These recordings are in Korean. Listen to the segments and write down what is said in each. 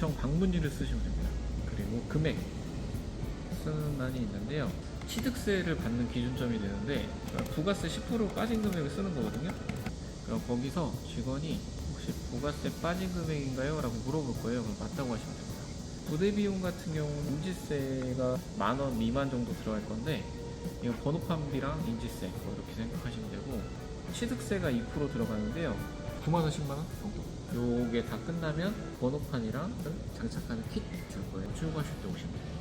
구청 방문지를 쓰시면 됩니다. 그리고 금액 쓰는 안이 있는데요. 취득세를 받는 기준점이 되는데 그러니까 부가세 10% 빠진 금액을 쓰는 거거든요. 그럼 거기서 직원이 혹시 부가세 빠진 금액인가요? 라고 물어볼 거예요. 그럼 맞다고 하시면 됩니다. 부대 비용 같은 경우는 인지세가 만 원 미만 정도 들어갈 건데 이거 번호판비랑 인지세 뭐 이렇게 생각하시면 되고 취득세가 2% 들어가는데요. 9만 원, 10만 원 정도. 요게 다 끝나면 번호판이랑 장착하는 킷 줄 거예요. 출고하실 때 오시면 돼요.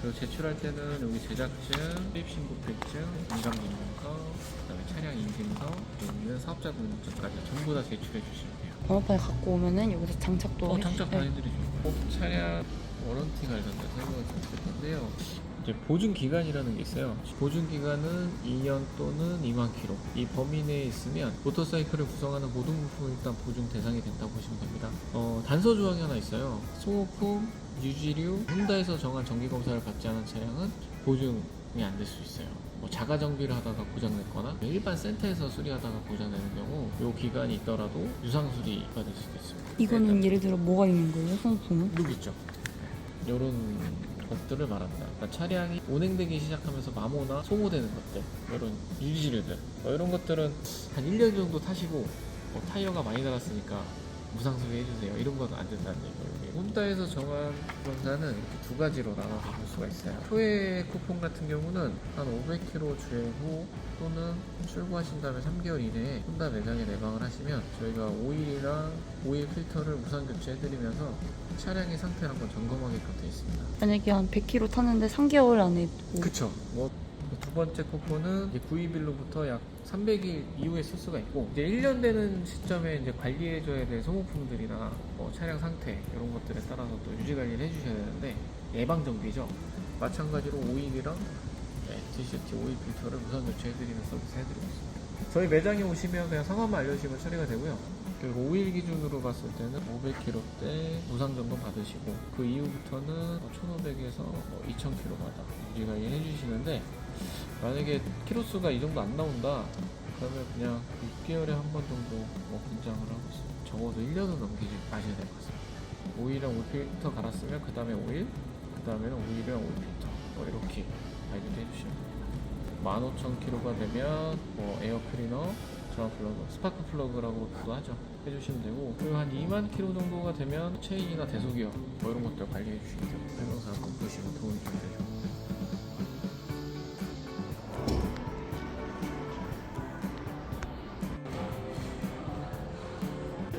그리고 제출할 때는 여기 제작증, 수입신고필증, 인감증명서, 그다음에 차량 인증서, 여기는 사업자 등록증까지 전부 다 제출해 주시면 돼요. 번호판 갖고 오면은 여기서 장착도 어, 장착 다 네. 해드리죠. 꼭 차량 워런티 관련된 설명을 좀 드릴 건데요. 이제 보증 기간이라는 게 있어요. 보증 기간은 2년 또는 2만 킬로. 이 범위 내에 있으면 모터사이클을 구성하는 모든 부품이 일단 보증 대상이 된다고 보시면 됩니다. 어, 단서 조항이 하나 있어요. 소모품, 유지류, 혼다에서 정한 정기 검사를 받지 않은 차량은 보증이 안 될 수 있어요. 뭐 자가 정비를 하다가 고장냈거나 일반 센터에서 수리하다가 고장내는 경우 이 기간이 있더라도 유상 수리가 될 수도 있습니다. 이거는 예를 들어 뭐가 있는 거예요? 소모품은? 룩 있죠. 이런 것들을 말합니다. 그러니까 차량이 운행되기 시작하면서 마모나 소모되는 것들, 이런 유지류들, 뭐 이런 것들은 한 1년 정도 타시고 뭐 타이어가 많이 달았으니까 무상 수리 해주세요. 이런 건 안 된다는 얘기예요. 혼다에서 정한 검사는 이렇게 두 가지로 나눠서 볼 수가 있어요. 초회 쿠폰 같은 경우는 한 500km 주행 후 또는 출고하신 다음에 3개월 이내에 혼다 매장에 내방을 하시면 저희가 오일이랑 오일 필터를 무상 교체해드리면서 차량의 상태를 한번 점검하게끔 되어 있습니다. 만약에 한 100km 탔는데 3개월 안에 뭐 그쵸. 뭐, 두 번째 쿠폰은 이제 구입일로부터 약 300일 이후에 쓸 수가 있고, 이제 1년 되는 시점에 이제 관리해줘야 될 소모품들이나 뭐 차량 상태, 이런 것들에 따라서 또 유지 관리를 해주셔야 되는데, 예방 정비죠. 마찬가지로 오일이랑 네, TCT 오일 필터를 무상 교체해드리는 서비스 해드리고 있습니다. 저희 매장에 오시면 그냥 성함만 알려주시면 처리가 되고요. 그리고 오일 기준으로 봤을 때는 500km 무상 점검 받으시고 그 이후부터는 1,500에서 2,000km마다 유지 관리 해 주시는데 만약에 키로수가 이 정도 안 나온다 그러면 그냥 6개월에 한 번 정도 뭐 권장을 하고 있어요. 적어도 1년은 넘기지 마셔야 될 것 같습니다. 오일이랑 오일 필터 갈았으면 그 다음에 오일, 그 다음에는 오일이랑 오일 필터 뭐 이렇게 관리를 해주시면 됩니다. 15,000km가 되면 뭐 에어 클리너, 전원 플러그, 스파크 플러그라고도 하죠. 해주시면 되고 그리고 한 2만 킬로 정도가 되면 체인이나 대소기어 뭐 이런 것들 관리해 주시면. 설명서 한번 보시면 도움이 좀 되죠.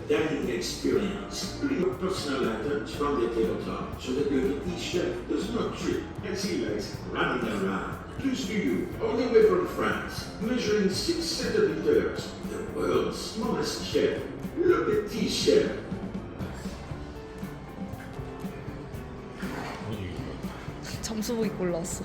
dining experience. Bring your personal items from the tabletop so that your each chef does not trip and see legs running around. Close to you, all the way from France, measuring six centimeters, the world's smallest chef, Le Petit Chef. 점수 보기 골랐어.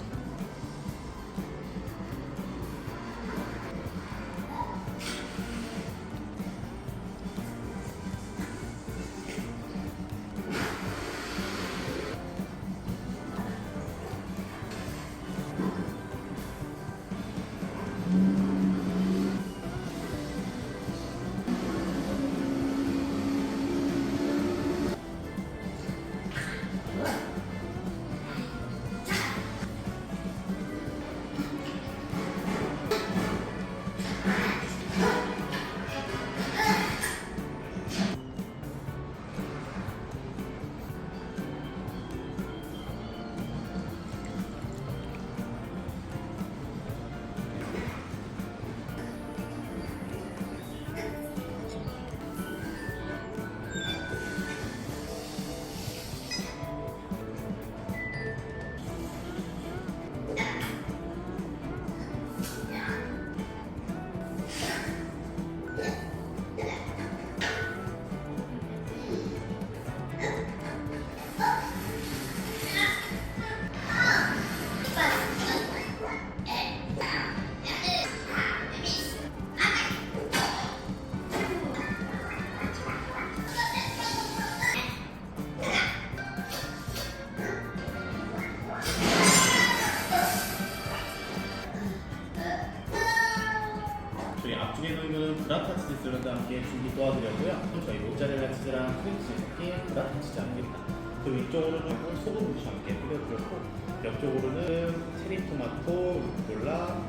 준비 도와드렸고요. 저희 모짜렐라 치즈랑 크림 치즈 섞인 브라타 치즈 함께입니다. 그 위쪽으로는 소금 부시 함께 뿌려드렸고 옆쪽으로는 체리 토마토, 루꼴라,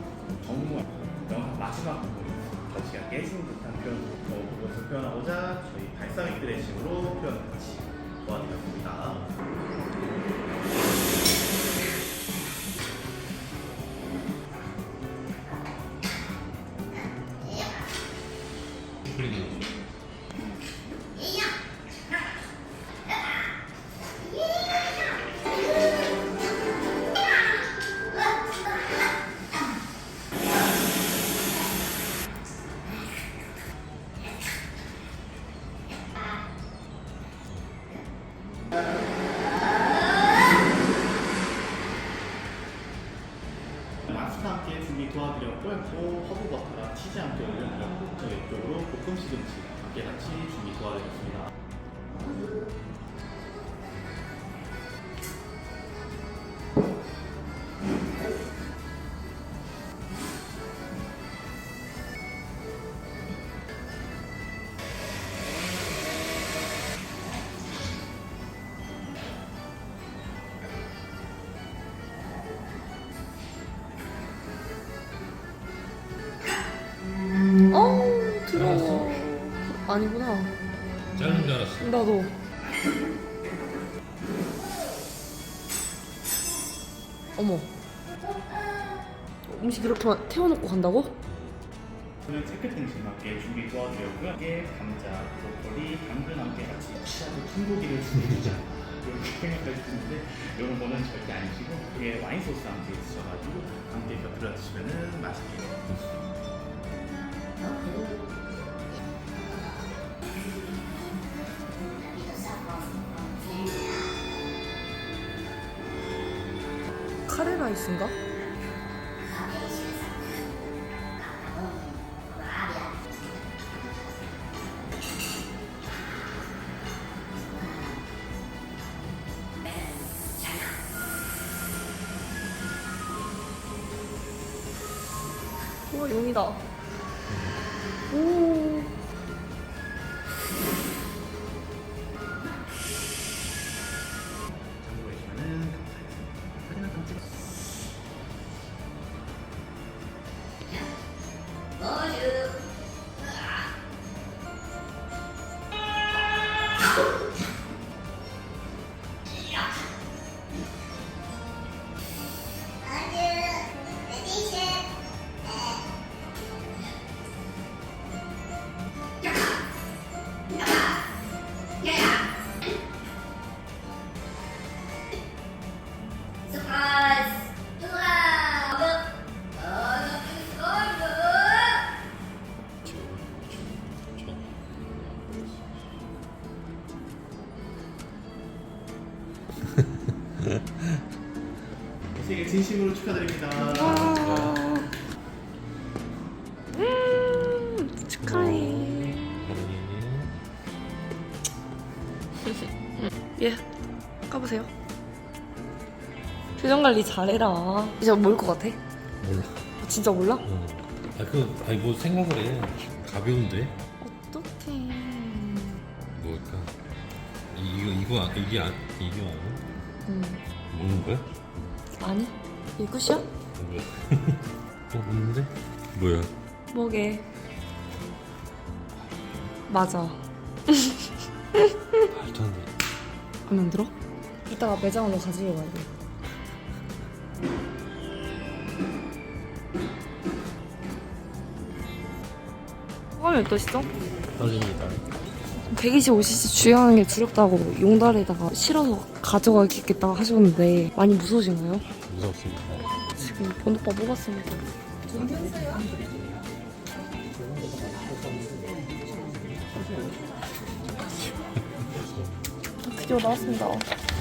정무 명 마지막 부분 겉이가 깨진 듯한 표현으로 어, 그것을 표현하고자 저희 발사믹 드레싱으로 표현을 같이 도와드렸습니다. 아니구나. 자른 줄 알았어. 나도. 어머. 음식 이렇게 마- 태워놓고 간다고? 저는 체크등심 함께 준비 도와드렸고요. 이게 감자, 브로콜리, 당근 함께 같이 취하고 통고기를 준비해주자. 이렇게 생각하시는데 이런 거는 절대 아니시고 이게 와인 소스 함께 드셔가지고 함께 곁들여 드시면은 맛있게 드실 수 있습니다. 카레 라이스인가? 우와 용이다. 오. করে 예, 까보세요. 표정 관리 잘해라. 이제 뭘것 같아? 몰라. 아, 진짜 몰라? 어. 아, 그, 아니, 뭐 생각을 해. 가벼운데? 어떡해. 뭘까? 이, 이거, 이거, 아- 이게, 아, 이게 아니야? 음, 먹는 거야? 아니, 이 끝이야? 어, 뭐야? 어, 먹는데? 뭐야? 뭐게? 맞아. 말도 안 돼. 마음에 안 들어? 이따가 매장으로 가지러 가야 돼. 소감이 어떠시죠? 떨립니다. 125cc 주행하는 게 두렵다고 용달에다가 실어서 가져가겠다고 하셨는데 많이 무서우신가요? 무섭습니다. 지금 번호바 뽑았습니다. 드디어 나왔습니다.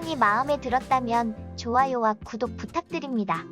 영상이 마음에 들었다면 좋아요와 구독 부탁드립니다.